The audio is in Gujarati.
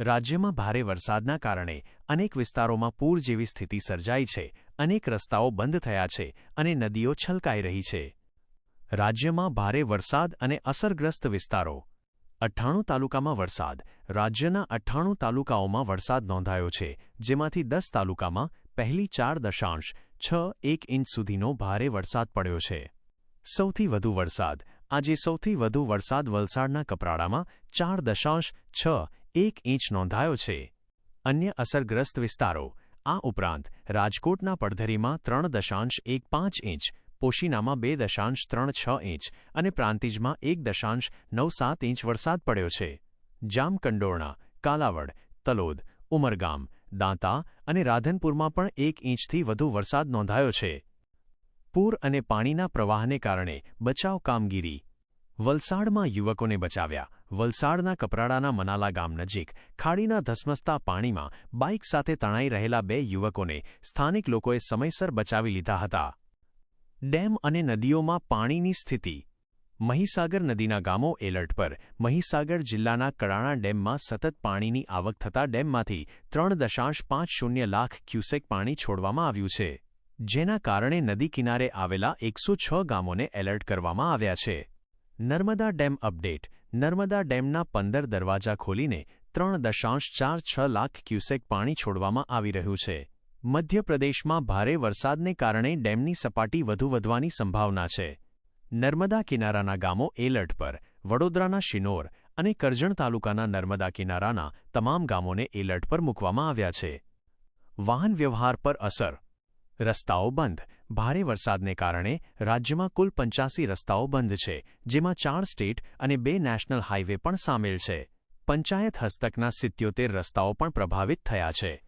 રાજ્યમાં ભારે વરસાદના કારણે અનેક વિસ્તારોમાં પૂર જેવી સ્થિતિ સર્જાઈ છે, અનેક રસ્તાઓ બંધ થયા છે અને નદીઓ છલકાઈ રહી છે. રાજ્યમાં ભારે વરસાદ અને અસરગ્રસ્ત વિસ્તારો. અઠ્ઠાણું તાલુકામાં વરસાદ. રાજ્યના અઠ્ઠાણું તાલુકાઓમાં વરસાદ નોંધાયો છે, જેમાંથી દસ તાલુકામાં પહેલી ચાર દશાંશ, છ એક ઇંચ સુધીનો ભારે વરસાદ પડ્યો છે. સૌથી વધુ વરસાદ. આજે સૌથી વધુ વરસાદ વલસાડના કપરાડામાં ચાર દશાંશ, છ એક ઇંચ નોંધાયો છે. અન્ય અસરગ્રસ્ત વિસ્તારો, આ ઉપરાંત રાજકોટના પડધરીમાં ત્રણ દશાંશ એક પાંચ ઇંચ, પોશીનામાં બે દશાંશ ત્રણ છ ઇંચ અને પ્રાંતિજમાં એક દશાંશ નવ સાત ઇંચ વરસાદ પડ્યો છે. જામકંડોરણા, કાલાવડ, તલોદ, ઉમરગામ, દાંતા અને રાધનપુરમાં પણ એક ઇંચથી વધુ વરસાદ નોંધાયો છે. પૂર અને પાણીના પ્રવાહને કારણે બચાવ કામગીરી વલસાડમાં યુવકોને બચાવ્યા. વલસાડના કપરાડાના મનાલા ગામ નજીક ખાડીના ધસમસતા પાણીમાં બાઇક સાથે તણાઈ રહેલા બે યુવકોને સ્થાનિક લોકોએ સમયસર બચાવી લીધા હતા. ડેમ અને નદીઓમાં પાણીની સ્થિતિ. મહીસાગર નદીના ગામો એલર્ટ પર. મહીસાગર જિલ્લાના કડાણા ડેમમાં સતત પાણીની આવક થતા ડેમમાંથી ત્રણ દશાંશ પાંચ શૂન્ય લાખ ક્યુસેક પાણી છોડવામાં આવ્યું છે. જેના કારણે નદી કિનારે આવેલા એકસો છ ગામોને એલર્ટ કરવામાં આવ્યા છે. Narmada dam update. નર્મદા ડેમના પંદર દરવાજા ખોલીને ત્રણ દશાંશ ચાર છ લાખ ક્યુસેક પાણી છોડવામાં આવી રહ્યું છે. મધ્યપ્રદેશમાં ભારે વરસાદને કારણે ડેમની સપાટી વધુ વધવાની સંભાવના છે. નર્મદા કિનારાના ગામો એલર્ટ પર, વડોદરાના શિનોર અને કરજણ તાલુકાના નર્મદા કિનારાના તમામ ગામોને એલર્ટ પર મૂકવામાં આવ્યા છે. વાહન વ્યવહાર પર અસર રસ્તાઓ બંધ. ભારે વરસાદને કારણે રાજ્યમાં કુલ પંચ્યાસી રસ્તાઓ બંધ છે, જેમાં ચાર સ્ટેટ અને બે નેશનલ હાઇવે પણ સામેલ છે. પંચાયત હસ્તકના સિત્યોતેર રસ્તાઓ પણ પ્રભાવિત થયા છે.